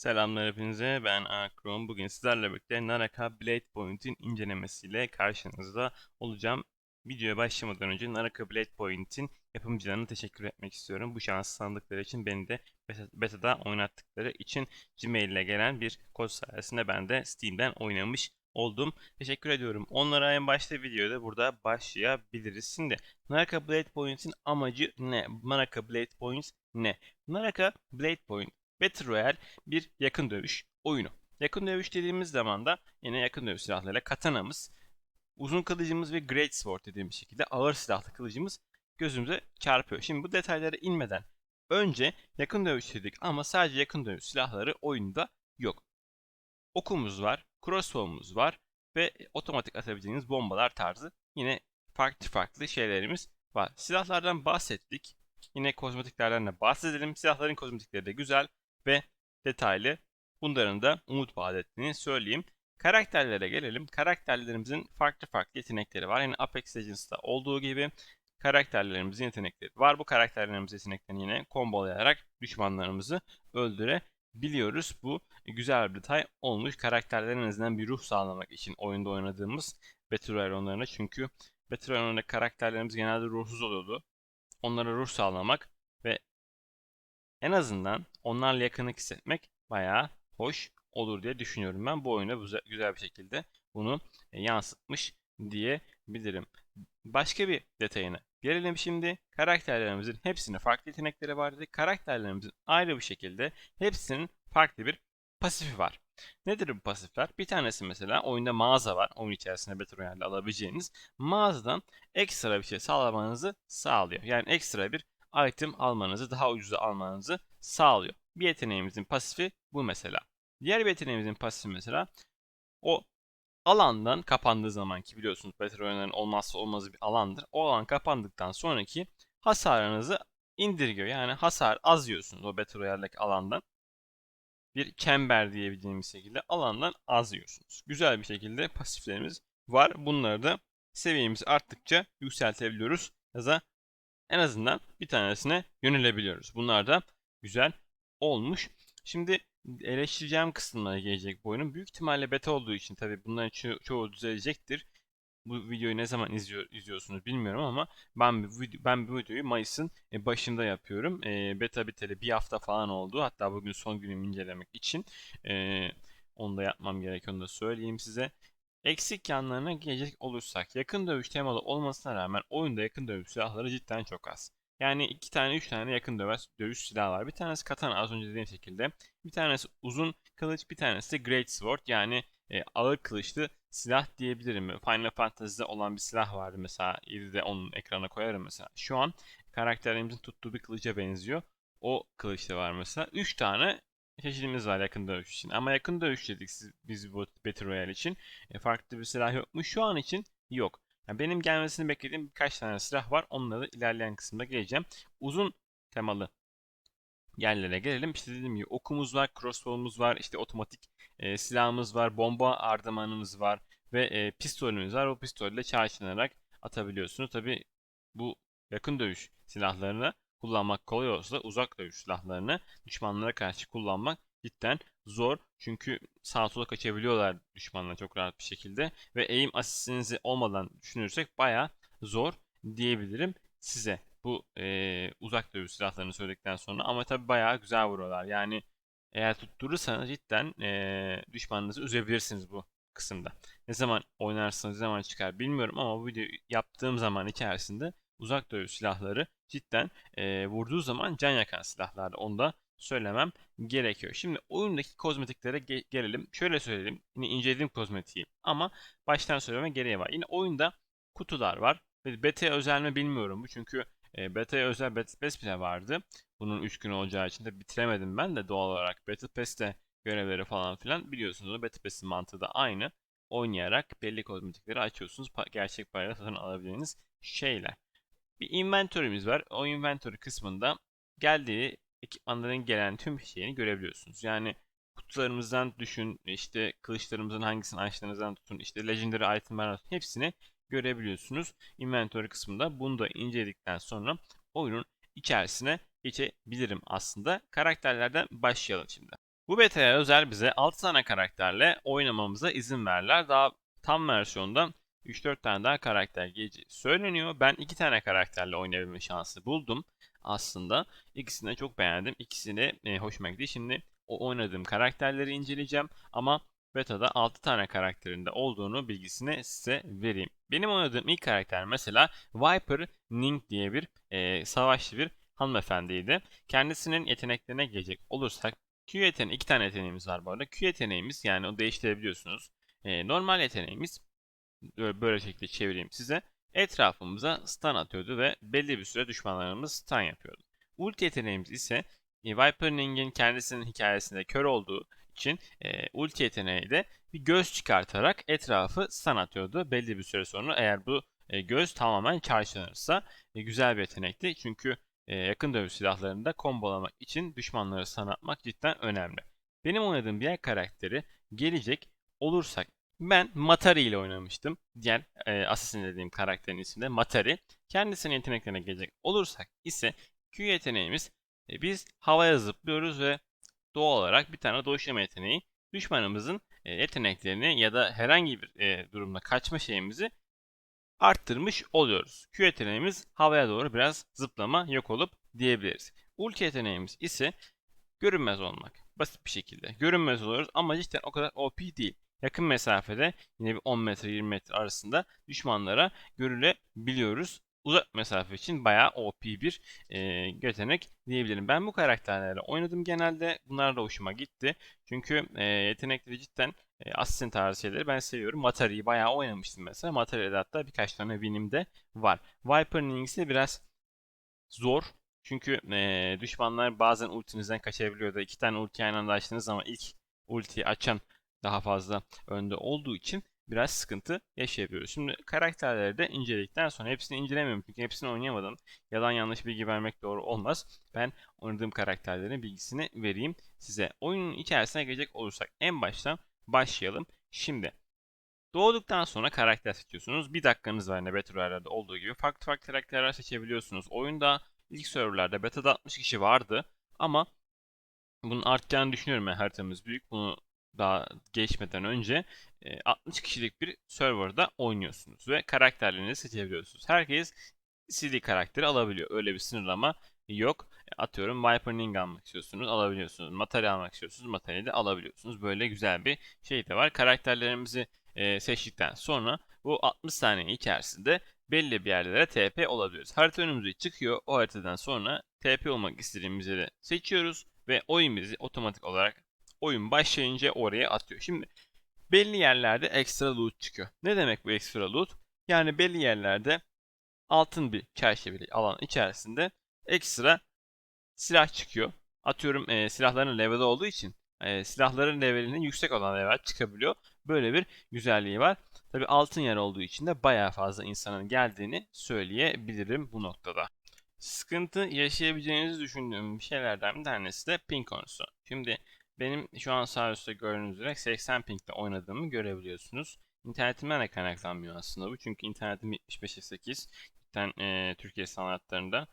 Selamlar hepinize. Ben Akron. Bugün sizlerle birlikte Naraka Blade Point'in incelemesiyle karşınızda olacağım. Videoya başlamadan önce Naraka Blade Point'in yapımcılarına teşekkür etmek istiyorum. Bu şans sandıkları için beni de beta- beta'da oynattıkları için Gmail ile gelen bir kod sayesinde ben de Steam'den oynamış oldum. Teşekkür ediyorum. Onlara en başta videoda burada başlayabiliriz. Şimdi Naraka Blade Point'in amacı ne? Naraka Blade Point ne? Naraka Blade Point Battle Royale bir yakın dövüş oyunu. Yakın dövüş dediğimiz zaman da yine yakın dövüş silahlarıyla katanamız, uzun kılıcımız ve great sword dediğimiz şekilde ağır silahlı kılıcımız gözümüze çarpıyor. Şimdi bu detaylara inmeden önce yakın dövüş dedik ama sadece yakın dövüş silahları oyunda yok. Okumuz var, crossbow'umuz var ve otomatik atabileceğiniz bombalar tarzı yine farklı farklı şeylerimiz var. Silahlardan bahsettik. Yine kozmetiklerden de bahsedelim. Silahların kozmetikleri de güzel ve detaylı. Bunların da umut vaat ettiğini söyleyeyim. Karakterlere gelelim. Karakterlerimizin farklı farklı yetenekleri var. Yani Apex Legends'ta olduğu gibi karakterlerimizin yetenekleri var. Bu karakterlerimizin yeteneklerini yine kombolayarak düşmanlarımızı öldürebiliyoruz. Bu güzel bir detay olmuş. Karakterlerin azından bir ruh sağlamak için oyunda oynadığımız Battle Royale oyunlarına. Çünkü Battle Royale oyunlarında karakterlerimiz genelde ruhsuz oluyordu. Onlara ruh sağlamak ve en azından onlarla yakınlık hissetmek bayağı hoş olur diye düşünüyorum ben. Bu oyuna güzel, bir şekilde bunu e, yansıtmış diyebilirim. Başka bir detayına gelelim şimdi. Karakterlerimizin hepsinin farklı yetenekleri var dedik. Karakterlerimizin ayrı bir şekilde hepsinin farklı bir pasifi var. Nedir bu pasifler? Bir tanesi mesela oyunda mağaza var. Oyun içerisinde Battle Royale'de alabileceğiniz. Mağazadan ekstra bir şey sağlamanızı sağlıyor. Yani ekstra bir item almanızı, daha ucuza almanızı sağlıyor. Bir yeteneğimizin pasifi bu mesela. Diğer bir yeteneğimizin pasifi mesela o alandan kapandığı zaman ki biliyorsunuz Battle Royale'lerin olmazsa olmazı bir alandır. O alan kapandıktan sonraki hasarınızı indirgiyor. Yani hasar az yiyorsunuz o Battle Royale'deki alandan. Bir çember diyebileceğimiz şekilde alandan az yiyorsunuz. Güzel bir şekilde pasiflerimiz var. Bunları da seviyemiz arttıkça yükseltebiliyoruz. Ya da en azından bir tanesine yönelebiliyoruz. Bunlar da güzel olmuş. Şimdi eleştireceğim kısımlara gelecek bu oyunun. Büyük ihtimalle beta olduğu için tabii bunların ço- çoğu düzelecektir. Bu videoyu ne zaman izliyor, izliyorsunuz bilmiyorum ama ben bu, video, ben bu videoyu Mayıs'ın e, başında yapıyorum. E, beta biteli bir hafta falan oldu. Hatta bugün son günümü incelemek için. E, onu da yapmam gerekiyor onu da söyleyeyim size. Eksik yanlarına gelecek olursak yakın dövüş temalı olmasına rağmen oyunda yakın dövüş silahları cidden çok az. Yani iki tane üç tane yakın dövüş, dövüş silahı var. Bir tanesi katana az önce dediğim şekilde. Bir tanesi uzun kılıç bir tanesi de Great Sword yani e, ağır kılıçlı silah diyebilirim. Final Fantasy'de olan bir silah vardı mesela 7'de onun ekrana koyarım mesela. Şu an karakterimizin tuttuğu bir kılıca benziyor. O kılıçta var mesela. 3 tane çeşidimiz var yakın dövüş için. Ama yakın dövüş dedik siz, biz bu Battle Royale için. E, farklı bir silah yok mu? Şu an için yok. Yani benim gelmesini beklediğim birkaç tane silah var. Onları ilerleyen kısımda geleceğim. Uzun temalı yerlere gelelim. İşte dediğim gibi okumuz var, crossbow'umuz var, işte otomatik e, silahımız var, bomba ardamanımız var ve e, pistolümüz var. O pistolle çarşılayarak atabiliyorsunuz. Tabi bu yakın dövüş silahlarını kullanmak kolay olsa da uzak dövüş silahlarını düşmanlara karşı kullanmak cidden zor. Çünkü sağa sola kaçabiliyorlar düşmanlar çok rahat bir şekilde. Ve aim asistinizi olmadan düşünürsek baya zor diyebilirim size. Bu e, uzak dövüş silahlarını söyledikten sonra ama tabi bayağı güzel vuruyorlar. Yani eğer tutturursanız cidden e, düşmanınızı üzebilirsiniz bu kısımda. Ne zaman oynarsınız, ne zaman çıkar bilmiyorum ama bu videoyu yaptığım zaman içerisinde uzak dövüş silahları cidden e, vurduğu zaman can yakan silahlardı. Onu da söylemem gerekiyor. Şimdi oyundaki kozmetiklere ge- gelelim. Şöyle söyleyelim. Yine inceledim kozmetiği ama baştan söyleme gereği var. Yine oyunda kutular var. Beta özel mi bilmiyorum bu çünkü e, beta'ya özel Battle Pass bile vardı. Bunun 3 gün olacağı için de bitiremedim ben de doğal olarak. Battle Pass'te görevleri falan filan biliyorsunuz. Battle Pass'in mantığı da aynı. Oynayarak belli kozmetikleri açıyorsunuz. Pa- gerçek parayla satın alabileceğiniz şeyler. Bir inventory'miz var. O inventory kısmında geldiği ekipmanların gelen tüm şeyini görebiliyorsunuz. Yani kutularımızdan düşün, işte kılıçlarımızın hangisini açtığınızdan tutun, işte legendary itemlerden tutun hepsini görebiliyorsunuz. Inventory kısmında bunu da inceledikten sonra oyunun içerisine geçebilirim aslında. Karakterlerden başlayalım şimdi. Bu beta'ya özel bize 6 tane karakterle oynamamıza izin verdiler. Daha tam versiyonda 3-4 tane daha karakter geleceği söyleniyor. Ben 2 tane karakterle oynayabilme şansı buldum aslında. İkisini de çok beğendim. İkisi de e, hoşuma gitti. Şimdi o oynadığım karakterleri inceleyeceğim ama beta'da 6 tane karakterinde olduğunu bilgisini size vereyim. Benim oynadığım ilk karakter mesela Viper Ning diye bir e, savaşçı bir hanımefendiydi. Kendisinin yeteneklerine gelecek olursak Q yeteneği, iki tane yeteneğimiz var bu arada. Q yeteneğimiz yani o değiştirebiliyorsunuz. E, normal yeteneğimiz böyle, şekilde çevireyim size. Etrafımıza stun atıyordu ve belli bir süre düşmanlarımız stun yapıyordu. Ulti yeteneğimiz ise e, Viper Ning'in kendisinin hikayesinde kör olduğu için e, ulti yeteneği de bir göz çıkartarak etrafı stun atıyordu. Belli bir süre sonra eğer bu e, göz tamamen karşılanırsa e, güzel bir yetenekti. Çünkü e, yakın dövüş silahlarında kombolamak için düşmanları stun atmak cidden önemli. Benim oynadığım diğer karakteri gelecek olursak ben Matari ile oynamıştım. Diğer e, Assassin dediğim karakterin ismi de Matari. Kendisinin yeteneklerine gelecek olursak ise Q yeteneğimiz e, biz havaya zıplıyoruz ve doğal olarak bir tane doğuşlama yeteneği düşmanımızın e, yeteneklerini ya da herhangi bir e, durumda kaçma şeyimizi arttırmış oluyoruz. Q yeteneğimiz havaya doğru biraz zıplama yok olup diyebiliriz. Ulti yeteneğimiz ise görünmez olmak. Basit bir şekilde. Görünmez oluyoruz ama cidden o kadar OP değil. Yakın mesafede yine bir 10 metre 20 metre arasında düşmanlara görülebiliyoruz. Uzak mesafe için bayağı OP bir e, yetenek diyebilirim. Ben bu karakterlerle oynadım genelde. Bunlar da hoşuma gitti. Çünkü e, yetenekleri cidden e, Assassin tarzı şeyleri ben seviyorum. Matari'yi bayağı oynamıştım mesela. Matari'de hatta birkaç tane winim de var. Viper'ın ise biraz zor. Çünkü e, düşmanlar bazen ultinizden kaçabiliyor da iki tane ulti aynı anda açtığınız zaman ilk ultiyi açan daha fazla önde olduğu için biraz sıkıntı yaşayabiliyoruz. Şimdi karakterleri de inceledikten sonra hepsini incelemiyorum çünkü hepsini oynayamadım. Yalan yanlış bilgi vermek doğru olmaz. Ben oynadığım karakterlerin bilgisini vereyim size. Oyunun içerisine gelecek olursak en baştan başlayalım. Şimdi Doğduktan sonra karakter seçiyorsunuz. Bir dakikanız var yine Battle Royale'de olduğu gibi. Farklı farklı karakterler seçebiliyorsunuz. Oyunda ilk serverlarda beta'da 60 kişi vardı. Ama bunun artacağını düşünüyorum yani haritamız büyük. Bunu daha geçmeden önce 60 kişilik bir serverda oynuyorsunuz ve karakterlerinizi seçebiliyorsunuz. Herkes istediği karakteri alabiliyor. Öyle bir sınırlama yok. Atıyorum Viper Ning almak istiyorsunuz alabiliyorsunuz. Matari almak istiyorsunuz Matari de alabiliyorsunuz. Böyle güzel bir şey de var. Karakterlerimizi e, seçtikten sonra bu 60 saniye içerisinde belli bir yerlere TP olabiliyoruz. Harita önümüze çıkıyor. O haritadan sonra TP olmak istediğimiz yeri seçiyoruz ve oyun bizi otomatik olarak oyun başlayınca oraya atıyor. Şimdi belli yerlerde ekstra loot çıkıyor. Ne demek bu ekstra loot? Yani belli yerlerde altın bir çerçeveli alan içerisinde ekstra silah çıkıyor. Atıyorum e, silahların level olduğu için e, silahların levelinin yüksek olan level çıkabiliyor. Böyle bir güzelliği var. Tabi altın yer olduğu için de bayağı fazla insanın geldiğini söyleyebilirim bu noktada. Sıkıntı yaşayabileceğinizi düşündüğüm şeylerden bir tanesi de ping konusu. Şimdi benim şu an sağ üstte gördüğünüz üzere 80 ping'de oynadığımı görebiliyorsunuz. İnternetimden de kaynaklanmıyor aslında bu. Çünkü internetim 75'e 8. Cidden e, Türkiye standartlarında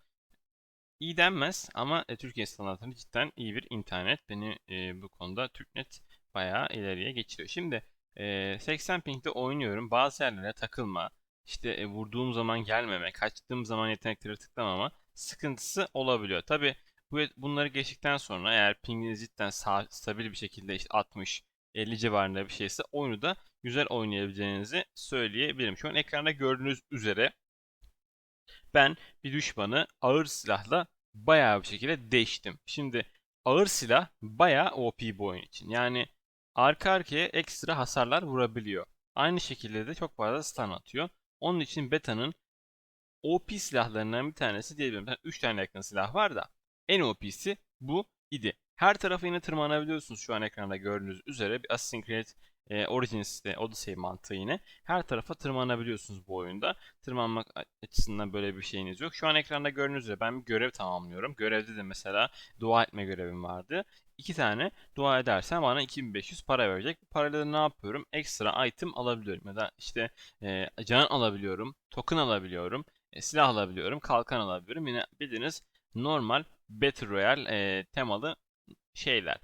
iyi denmez ama e, Türkiye standartlarında cidden iyi bir internet. Beni e, bu konuda TürkNet bayağı ileriye geçiriyor. Şimdi e, 80 ping'de oynuyorum. Bazı yerlere takılma, işte e, vurduğum zaman gelmeme, kaçtığım zaman yetenekleri tıklamama sıkıntısı olabiliyor. Tabi bu, bunları geçtikten sonra eğer pinginiz cidden sağ, stabil bir şekilde işte 60 50 civarında bir şeyse oyunu da güzel oynayabileceğinizi söyleyebilirim. Şu an ekranda gördüğünüz üzere ben bir düşmanı ağır silahla bayağı bir şekilde değiştim. Şimdi ağır silah bayağı OP bu oyun için. Yani arka arkaya ekstra hasarlar vurabiliyor. Aynı şekilde de çok fazla stun atıyor. Onun için beta'nın OP silahlarından bir tanesi diyebilirim. 3 tane yakın silah var da en OP'si bu idi. Her tarafı yine tırmanabiliyorsunuz şu an ekranda gördüğünüz üzere. Bir Creed e, Origins'te Odyssey mantığı yine. Her tarafa tırmanabiliyorsunuz bu oyunda. Tırmanmak açısından böyle bir şeyiniz yok. Şu an ekranda gördüğünüz üzere ben bir görev tamamlıyorum. Görevde de mesela dua etme görevim vardı. İki tane dua edersen bana 2500 para verecek. Bu parayla da ne yapıyorum? Ekstra item alabiliyorum. Ya da işte e, can alabiliyorum. Token alabiliyorum. E, silah alabiliyorum. Kalkan alabiliyorum. Yine bildiğiniz normal Battle Royale e, temalı şeyler.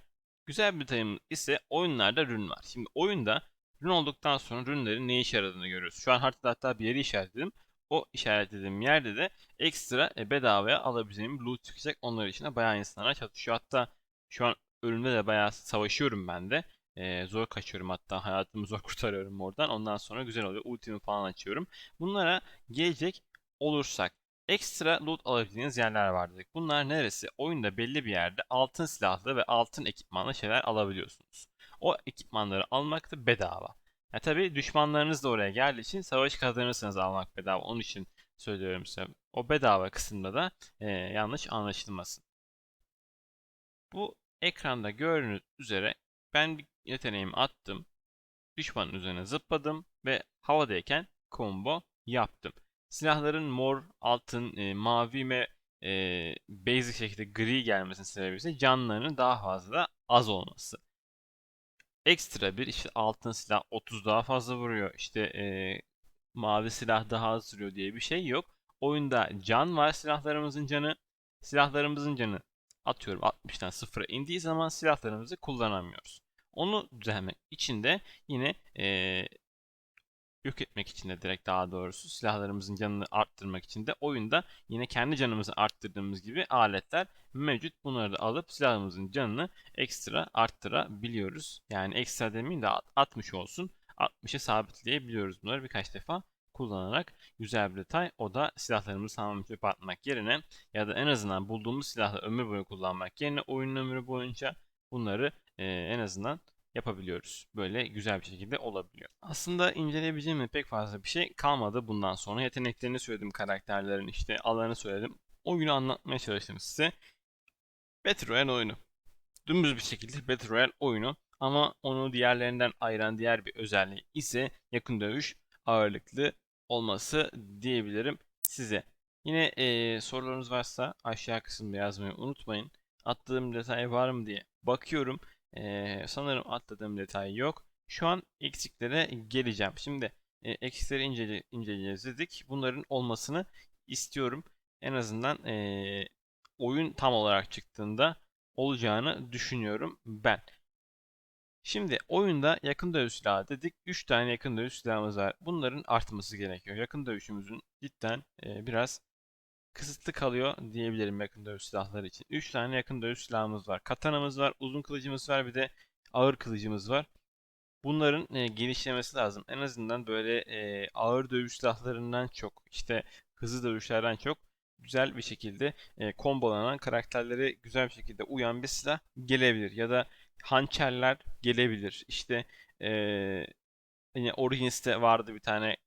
Güzel bir detayımız ise oyunlarda rün var. Şimdi oyunda rün olduktan sonra rünlerin ne işe yaradığını görüyoruz. Şu an haritada hatta bir yeri işaretledim. O işaretlediğim yerde de ekstra e, bedavaya alabileceğim loot çıkacak. Onlar için de bayağı insanlar çatışıyor. Hatta şu an ölümde de bayağı savaşıyorum ben de. Ee, zor kaçıyorum hatta hayatımı zor kurtarıyorum oradan. Ondan sonra güzel oluyor. Ultimi falan açıyorum. Bunlara gelecek olursak ekstra loot alabildiğiniz yerler var dedik. Bunlar neresi? Oyunda belli bir yerde altın silahlı ve altın ekipmanlı şeyler alabiliyorsunuz. O ekipmanları almak da bedava. Ya tabii düşmanlarınız da oraya geldiği için savaş kazanırsanız almak bedava. Onun için söylüyorum size. O bedava kısımda da e, yanlış anlaşılmasın. Bu ekranda gördüğünüz üzere ben bir yeteneğimi attım. Düşmanın üzerine zıpladım ve havadayken combo yaptım. Silahların mor, altın, e, mavi ve e, basic şekilde gri gelmesinin sebebi ise canlarının daha fazla az olması. Ekstra bir işte altın silah 30 daha fazla vuruyor. İşte e, mavi silah daha az vuruyor diye bir şey yok. Oyunda can var silahlarımızın canı. Silahlarımızın canı atıyorum 60'tan 0'a indiği zaman silahlarımızı kullanamıyoruz. Onu düzeltmek için de yine e, yok etmek için de direkt daha doğrusu silahlarımızın canını arttırmak için de oyunda yine kendi canımızı arttırdığımız gibi aletler mevcut. Bunları da alıp silahımızın canını ekstra arttırabiliyoruz. Yani ekstra demeyeyim de 60 olsun. 60'ı sabitleyebiliyoruz bunları birkaç defa kullanarak güzel bir detay. O da silahlarımızı tamamen çöpe atmak yerine ya da en azından bulduğumuz silahla ömür boyu kullanmak yerine oyunun ömrü boyunca bunları e, en azından yapabiliyoruz. Böyle güzel bir şekilde olabiliyor. Aslında inceleyebileceğim pek fazla bir şey kalmadı bundan sonra. Yeteneklerini söyledim karakterlerin işte alanı söyledim. Oyunu anlatmaya çalıştım size. Battle Royale oyunu. Dümdüz bir şekilde Battle Royale oyunu ama onu diğerlerinden ayıran diğer bir özelliği ise yakın dövüş ağırlıklı olması diyebilirim size. Yine e, sorularınız varsa aşağı kısımda yazmayı unutmayın. Attığım detay var mı diye bakıyorum. E, sanırım atladığım detay yok. Şu an eksiklere geleceğim. Şimdi e, eksikleri incele, inceleyeceğiz dedik. Bunların olmasını istiyorum. En azından e, oyun tam olarak çıktığında olacağını düşünüyorum ben. Şimdi oyunda yakın dövüş silahı dedik. 3 tane yakın dövüş silahımız var. Bunların artması gerekiyor. Yakın dövüşümüzün cidden e, biraz kısıtlı kalıyor diyebilirim yakın dövüş silahları için. 3 tane yakın dövüş silahımız var. Katanamız var, uzun kılıcımız var, bir de ağır kılıcımız var. Bunların e, genişlemesi lazım. En azından böyle e, ağır dövüş silahlarından çok, işte hızlı dövüşlerden çok güzel bir şekilde e, kombolanan karakterlere güzel bir şekilde uyan bir silah gelebilir. Ya da hançerler gelebilir. İşte e, yine Origins'te vardı bir tane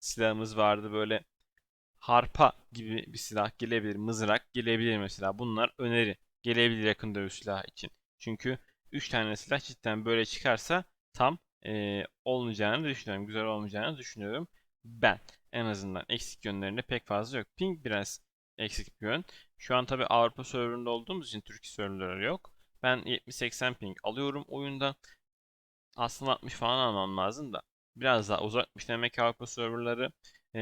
silahımız vardı böyle harpa gibi bir silah gelebilir. Mızrak gelebilir mesela. Bunlar öneri. Gelebilir yakın dövüş silahı için. Çünkü 3 tane silah cidden böyle çıkarsa tam e, olmayacağını düşünüyorum. Güzel olmayacağını düşünüyorum. Ben en azından eksik yönlerinde pek fazla yok. Ping biraz eksik bir yön. Şu an tabi Avrupa serverında olduğumuz için Türkiye serverları yok. Ben 70-80 ping alıyorum oyunda. Aslında 60 falan almam lazım da. Biraz daha uzakmış demek Avrupa serverları. E,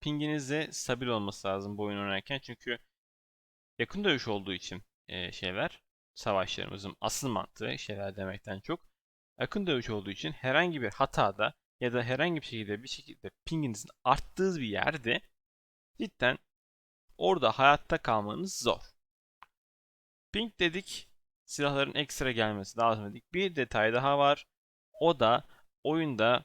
pinginiz de stabil olması lazım bu oyun oynarken. Çünkü yakın dövüş olduğu için e, şeyler savaşlarımızın asıl mantığı şeyler demekten çok yakın dövüş olduğu için herhangi bir hatada ya da herhangi bir şekilde bir şekilde pinginizin arttığı bir yerde cidden orada hayatta kalmanız zor. Ping dedik silahların ekstra gelmesi lazım dedik. Bir detay daha var. O da oyunda